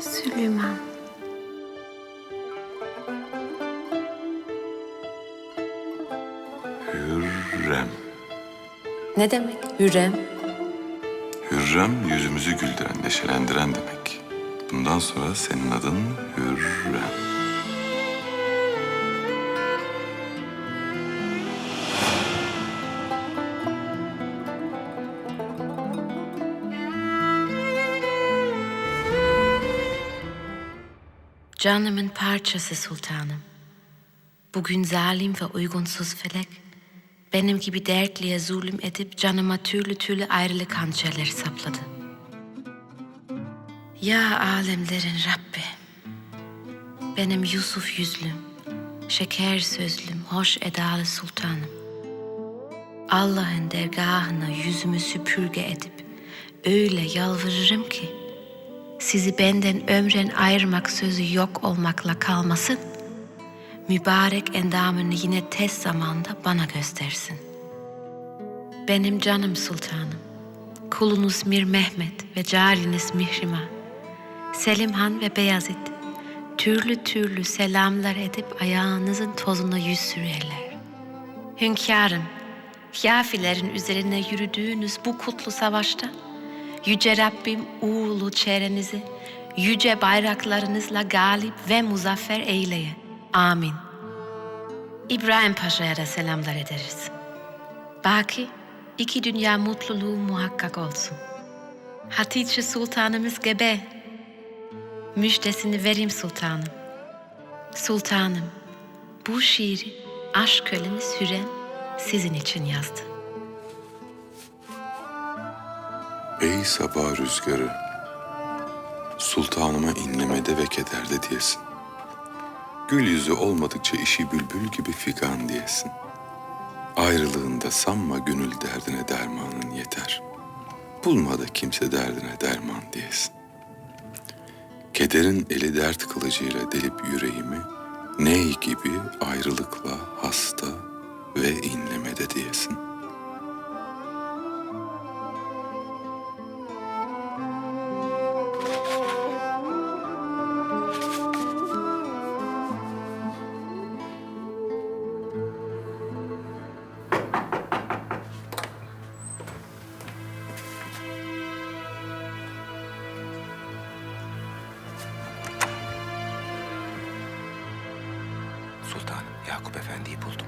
Süleyman. Hürrem. Ne demek Hürrem? Hürrem yüzümüzü güldüren, neşelendiren demek. Bundan sonra senin adın Hürrem. Canımın parçası sultanım. Bugün zalim ve uygunsuz felek, benim gibi dertliye zulüm edip canıma türlü türlü ayrılık hançerleri sapladı. Ya alemlerin Rabbi, benim Yusuf yüzlüm, şeker sözlüm, hoş edalı sultanım. Allah'ın dergahına yüzümü süpürge edip öyle yalvarırım ki sizi benden ömren ayırmak sözü yok olmakla kalmasın. Mübarek endamını yine tez zamanda bana göstersin. Benim canım sultanım, kulunuz Mir Mehmet ve cariniz Mihrimah, Selim Han ve Beyazıt, türlü türlü selamlar edip ayağınızın tozuna yüz sürerler. Hünkârım, kâfilerin üzerine yürüdüğünüz bu kutlu savaşta Yüce Rabbim uğurlu çerenizi yüce bayraklarınızla galip ve muzaffer eyleye. Amin. İbrahim Paşa'ya da selamlar ederiz. Baki iki dünya mutluluğu muhakkak olsun. Hatice Sultanımız gebe. Müjdesini vereyim sultanım. Sultanım, bu şiiri aşk kölemiz Hürrem sizin için yazdı. Ey sabah rüzgarı, sultanıma inlemede ve kederde diyesin. Gül yüzü olmadıkça işi bülbül gibi figan diyesin. Ayrılığında sanma gönül derdine dermanın yeter. Bulma da kimse derdine derman diyesin. Kederin eli dert kılıcıyla delip yüreğimi, ney gibi ayrılıkla hasta ve inlemede diyesin. Sultanım Yakup Efendi'yi buldum.